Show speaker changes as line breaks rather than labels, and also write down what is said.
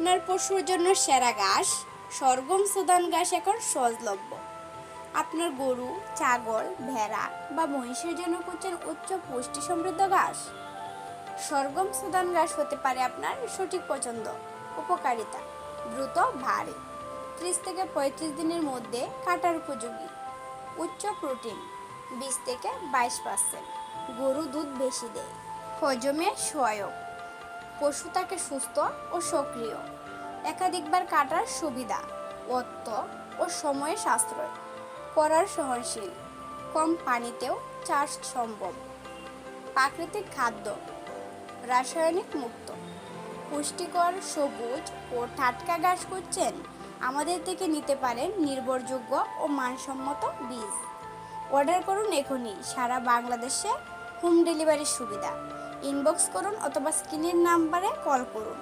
আপনার পশুর জন্য সেরা ঘাস, সরগম সুদান ঘাস এখন সহজলভ্য। আপনার গরু, ছাগল, ভেড়া বা মহিষের জন্য খুঁজছেন উচ্চ পুষ্টি সমৃদ্ধ ঘাস। সরগম সুদান ঘাস হতে পারে আপনার সঠিক পছন্দ, উপকারিতা, দ্রুত ভারী, ত্রিশ থেকে পঁয়ত্রিশ দিনের মধ্যে কাটার উপযোগী। উচ্চ প্রোটিন, বিশ থেকে বাইশ পার্সেন্ট। গরু দুধ বেশি দেয়, হজমে সহায়ক। পশু তাকে সুস্থ ও সক্রিয়, একাধিকবার কাটার সুবিধা, অর্থ ও সময়ে সাশ্রয়, করার সহনশীল, কম পানিতেও চাষ সম্ভব। প্রাকৃতিক খাদ্য, রাসায়নিক মুক্ত, পুষ্টিকর সবুজ ও টাটকা ঘাস করছেন আমাদের থেকে নিতে পারেন নির্ভরযোগ্য ও মানসম্মত বীজ। অর্ডার করুন এখনই, সারা বাংলাদেশে হোম ডেলিভারির সুবিধা। ইনবক্স করুন অথবা স্ক্রিনের নাম্বারে কল করুন।